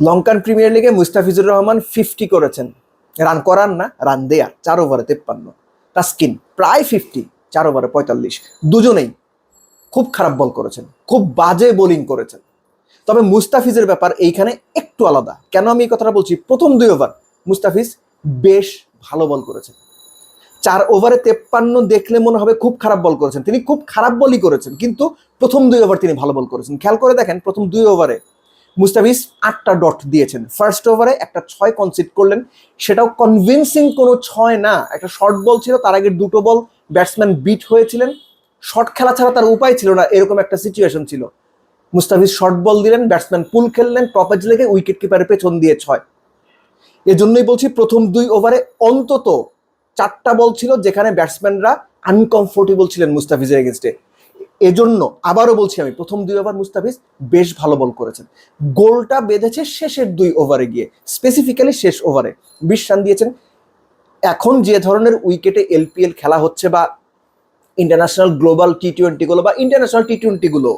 Lankan premier লিগে Mustafizur Rahman fifty করেছেন। Run করান না, রান দেয়া, চার ওভারে তেপ্পান্ন। তাস্কিন প্রায় ফিফটি চার ওভারে পঁয়তাল্লিশ। দুজনেই খুব খারাপ বল করেছেন, খুব বাজে বোলিং করেছেন। তবে মুস্তাফিজের ব্যাপার এইখানে একটু আলাদা। কেন আমি এই কথাটা বলছি? প্রথম দুই ওভার মুস্তাফিজ বেশ ভালো বল করেছেন। চার ওভারে তেপ্পান্ন দেখলে মনে হবে খুব খারাপ বল করেছেন। তিনি খুব খারাপ বলই করেছেন, কিন্তু প্রথম দুই ওভার তিনি ভালো বল করেছেন। খেয়াল করে দেখেন, প্রথম দুই ওভারে মুস্তাফিজ আটটা ডট দিয়েছেন। ফার্স্ট ওভারে একটা ছয় কনসিড করলেন। সেটাও কনভিনসিং কোনো ছয় না। একটা শর্ট বল ছিল, তার আগে দুটো বল ব্যাটসম্যান বিট হয়েছিলেন। শর্ট খেলা ছাড়া তার উপায় ছিল না, এরকম একটা সিচুয়েশন ছিল। মুস্তাফিজ শর্ট বল দিলেন ব্যাটসম্যান পুল খেললেন টপেজ লেগে উইকেট কিপারের পেছন দিয়ে ছয়। এজন্যই বলছি প্রথম দুই ওভারে অন্তত চারটা বল ছিল যেখানে ব্যাটসম্যানরা আনকমফোর্টেবল ছিলেন মুস্তাফিজের এগেনস্টে এজন্য আবারও বলছি আমি, প্রথম দুই ওভার মুস্তাফিজ বেশ ভালো বল করেছেন। গোলটা বেঁধেছে শেষের দুই ওভারে গিয়ে স্পেসিফিক্যালি শেষ ওভারে। বিশ রান দিয়েছেন। এখন যে ধরনের উইকেটে এলপিএল খেলা হচ্ছে বা ইন্টারন্যাশনাল গ্লোবাল টি টোয়েন্টিগুলো বা ইন্টারন্যাশনাল টি টোয়েন্টিগুলো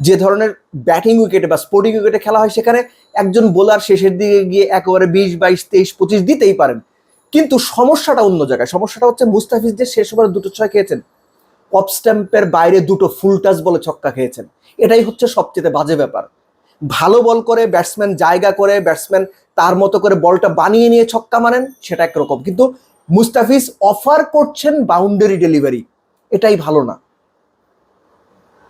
যে ধরনের ব্যাটিং উইকেটে বা স্পোর্টিং উইকেটে খেলা হয় সেখানে একজন বোলার শেষের দিকে গিয়ে একেবারে বিশ, বাইশ, তেইশ, পঁচিশ দিতেই পারেন। কিন্তু সমস্যাটা অন্য জায়গায়, সমস্যাটা হচ্ছে মুস্তাফিজ যে শেষ ওভারে দুটো ছয় খেয়েছেন অফ স্ট্যাম্পের বাইরে দুটো ফুল টাচ বলে ছক্কা খেয়েছেন। এটাই হচ্ছে সবচেয়ে বাজে ব্যাপার। ভালো বল করে ব্যাটসম্যান জায়গা করে ব্যাটসম্যান তার মতো করে বলটা বানিয়ে নিয়ে ছক্কা মারেন, সেটা একরকম। কিন্তু মুস্তাফিজ অফার করছেন বাউন্ডারি ডেলিভারি এটাই ভালো না।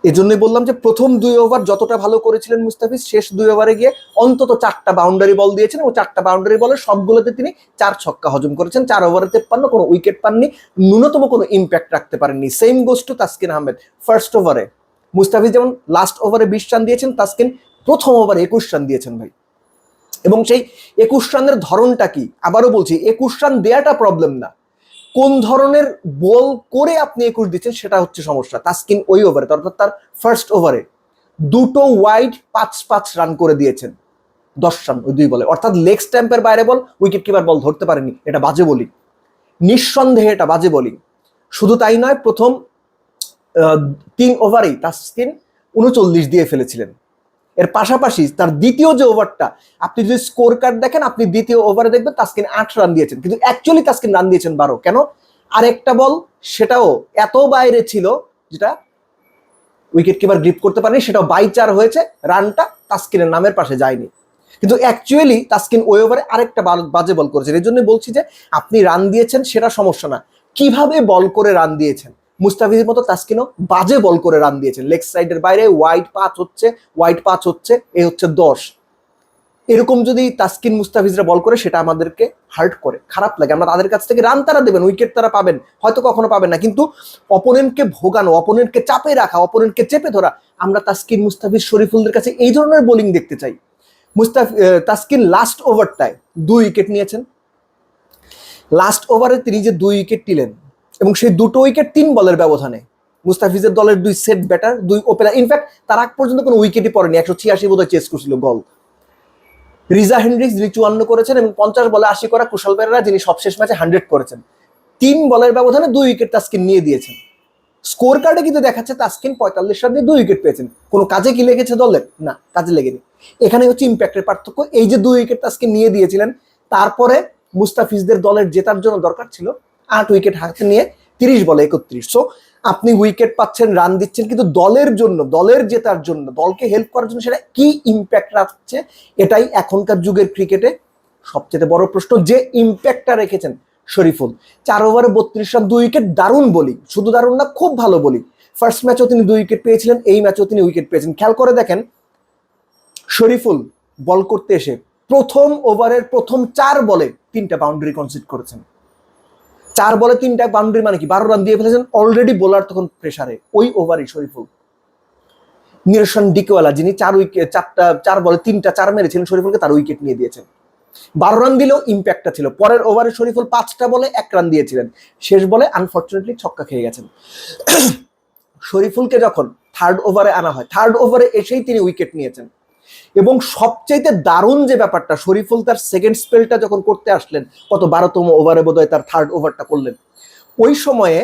এজন্যই বললাম যে প্রথম দুই ওভার যতটা ভালো করেছিলেন মুস্তাফিজ, শেষ দুই ওভারে গিয়ে অন্তত চারটা বাউন্ডারি বল দিয়েছেন ও চারটা বাউন্ডারি বলে সবগুলোতে তিনি চার ছক্কা হজম করেছেন। চার ওভারে তেপ্পান্ন, কোনো উইকেট পাননি। ন্যূনতম কোনো ইম্প্যাক্ট রাখতে পারেননি। Same goes to Taskin Ahmed. First ওভারে মুস্তাফিজ যেমন লাস্ট ওভারে বিশ রান দিয়েছেন, তাসকিন প্রথম ওভারে একুশ রান দিয়েছেন ভাই। এবং সেই একুশ রানের ধরনটা কি? আবারও বলছি, একুশ রান দেয়াটা প্রবলেম না। কোন ধরনের বল করে আপনি একুশ দিচ্ছেন সেটা হচ্ছে সমস্যা, তাস্কিন ওই ওভারে অর্থাৎ তার ফার্স্ট ওভারে দুটো ওয়াইড পাঁচ পাঁচ রান করে দিয়েছেন, দশ রান ওই দুই বলে। অর্থাৎ লেগ স্ট্যাম্পের বাইরে বল উইকেট কিপার বল ধরতে পারেনি, এটা বাজে বলি নিঃসন্দেহে এটা বাজে বলি শুধু তাই নয়, প্রথম তিন ওভারেই তাস্কিন উনচল্লিশ দিয়ে ফেলেছিলেন। এর পাশাপাশি তার দ্বিতীয় যে ওভারটা, আপনি যদি স্কোর কার্ড দেখেন, আপনি দ্বিতীয় ওভারে দেখবেন তাস্কিন আট রান দিয়েছেন। কিন্তু অ্যাকচুয়ালি তাস্কিন রান দিয়েছেন বারো। কেন? আরেকটা বল, সেটাও এত বাইরে ছিল যেটা উইকেট কিপার গ্রিপ করতে পারেনি, সেটাও বাই চার হয়েছে। রানটা তাস্কিনের নামের পাশে যায়নি। কিন্তু অ্যাকচুয়ালি তাস্কিন ওই ওভারে আরেকটা বাজে বল করেছেন। এই জন্য বলছি যে, আপনি রান দিয়েছেন, সেটা সমস্যা না। কীভাবে বল করে রান দিয়েছেন? মুস্তাফিজের মতো তাস্কিনও বাজে বল করে রান দিয়েছেন। লেগ সাইডের বাইরে ওয়াইড পাঁচ হচ্ছে ওয়াইড পাঁচ হচ্ছে, এ হচ্ছে দশ। এরকম যদি তাস্কিন মুস্তাফিজরা বল করে, সেটা আমাদেরকে হার্ট করে। খারাপ লাগে। আমরা তাদের কাছ থেকে রান তারা দেবেন উইকেট তারা পাবেন, হয়তো কখনো পাবেন না। কিন্তু অপোনেন্টকে ভোগানো অপোনেন্টকে চাপে রাখা অপোনেন্টকে চেপে ধরা, আমরা তাস্কিন, মুস্তাফিজ, শরীফুলদের কাছে এই ধরনের বোলিং দেখতে চাই। মুস্তাফি তাস্কিন লাস্ট ওভারটায় দুই উইকেট নিয়েছেন। লাস্ট ওভারে তিনি যে দুই উইকেট নিলেন এবং সেই দুটো উইকেট তিন বলের ব্যবধানে। মুস্তাফিজের দলের দুই সেট ব্যাটার দুই ওপেনার ইনফ্যাক্ট তার আগ পর্যন্ত কোনো উইকেটই পড়েনি, একশো ছিয়াশি বোধহয় চেস করছিল বল রিজা হেনরিক্স, যিনি চুয়ান্ন করেছেন এবং পঞ্চাশ বলে আশি করা কুশল পেরেরা যিনি সবশেষ ম্যাচে হান্ড্রেড করেছেন। তিন বলের ব্যবধানে দুই উইকেট তাস্কিন নিয়ে দিয়েছেন। স্কোর কার্ডে কিন্তু দেখাচ্ছে তাস্কিন পঁয়তাল্লিশ রান দুই উইকেট পেয়েছেন। কোনো কাজে কি লেগেছে দলের? না, কাজে লেগেনি। এখানে হচ্ছে ইম্প্যাক্টের পার্থক্য, এই যে দুই উইকেট তাস্কিন নিয়ে দিয়েছিলেন, তারপরে মুস্তাফিজদের দলের জেতার জন্য দরকার ছিল আট উইকেট হাতে নিয়ে তিরিশ বলে একত্রিশ। সো আপনি উইকেট পাচ্ছেন রান দিচ্ছেন, কিন্তু দলের জন্য, দলের জেতার জন্য, দলকে হেল্প করার জন্য সেটা কি ইম্প্যাক্ট রাখছে, এটাই এখনকার যুগের ক্রিকেটে সবচেয়ে বড় প্রশ্ন। যে ইম্প্যাক্টটা রেখেছেন শরীফুল, চার ওভারে বত্রিশ রান, দুই উইকেট দারুণ বলি শুধু দারুণ না, খুব ভালো বলি ফার্স্ট ম্যাচেও তিনি দুই উইকেট পেয়েছিলেন, এই ম্যাচেও তিনি উইকেট পেয়েছেন। খেয়াল করে দেখেন, শরীফুল বল করতে এসে প্রথম ওভারের প্রথম চার বলে তিনটা বাউন্ডারি কনসিড করেছেন। চার বলে তিনটা বাউন্ডারি মানে কি? বারো রান দিয়ে ফেলেছেন অলরেডি বোলার তখন প্রেসারে ওই ওভারই শরীফুল। নিরসন ডিকওয়ালা, যিনি চার উইকেট চারটা, চার বলে তিনটা, চার মেরেছিলেন, শরীফুলকে তার উইকেট নিয়ে দিয়েছেন। বারো রান দিলেও ইম্প্যাক্টটা ছিল। পরের ওভারে শরীফুল পাঁচটা বলে এক রান দিয়েছিলেন। শেষ বলে আনফর্চুনেটলি ছক্কা খেয়ে গেছেন। শরীফুলকে যখন থার্ড ওভারে আনা হয় থার্ড ওভারে এসেই তিনি উইকেট নিয়েছেন। এবং সবচাইতে দারুণ যে ব্যাপারটা, শরীফুল তার সেকেন্ড স্পেলটা যখন করতে আসলেন, কত বারোতম ওভারে বোধহয় তার থার্ড ওভারটা করলেন, ওই সময়ে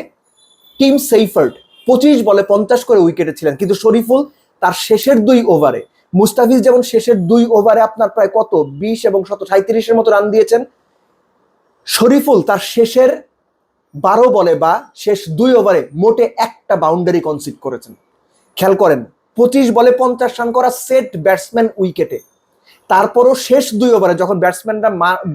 টিম সেইফার্ড পঁচিশ বলে পঞ্চাশ করে উইকেটে ছিলেন। কিন্তু শরীফুল তার শেষের দুই ওভারে মুস্তাফিজ যেমন শেষের দুই ওভারে আপনার প্রায় কত? বিশ এবং শত সাঁত্রিশের মতো রান দিয়েছেন। শরীফুল তার শেষের বারো বলে বা শেষ দুই ওভারে মোটে একটা বাউন্ডারি কনসিড করেছেন। খেয়াল করেন পঁচিশ বলে পঞ্চাশ রান করা সেট ব্যাটসম্যান উইকেটে। তারপরও শেষ দুই ওভারে যখন ব্যাটসম্যানরা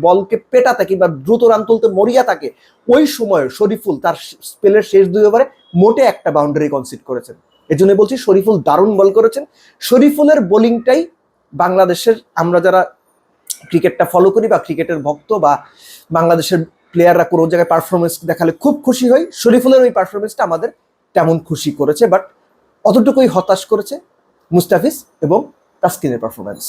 বলকে পেটাতে কিংবা দ্রুত রান তুলতে মরিয়া থাকে, ওই সময় শরীফুল তার স্পেলের শেষ দুই ওভারে মোটে একটা বাউন্ডারি কনসিড করেছেন। এজন্য বলছি শরীফুল দারুণ বল করেছেন। শরীফুলের বোলিংটাই বাংলাদেশের, আমরা যারা ক্রিকেটটা ফলো করি বা ক্রিকেটের ভক্ত বা বাংলাদেশের প্লেয়াররা কোনো জায়গায় পারফরমেন্স দেখালে খুব খুশি হই, শরীফুলের ওই পারফরমেন্সটা আমাদের তেমন খুশি করেছে। বাট অতটুকুই হতাশ করেছে মুস্তাফিজ এবং তাস্কিনের পারফরমেন্স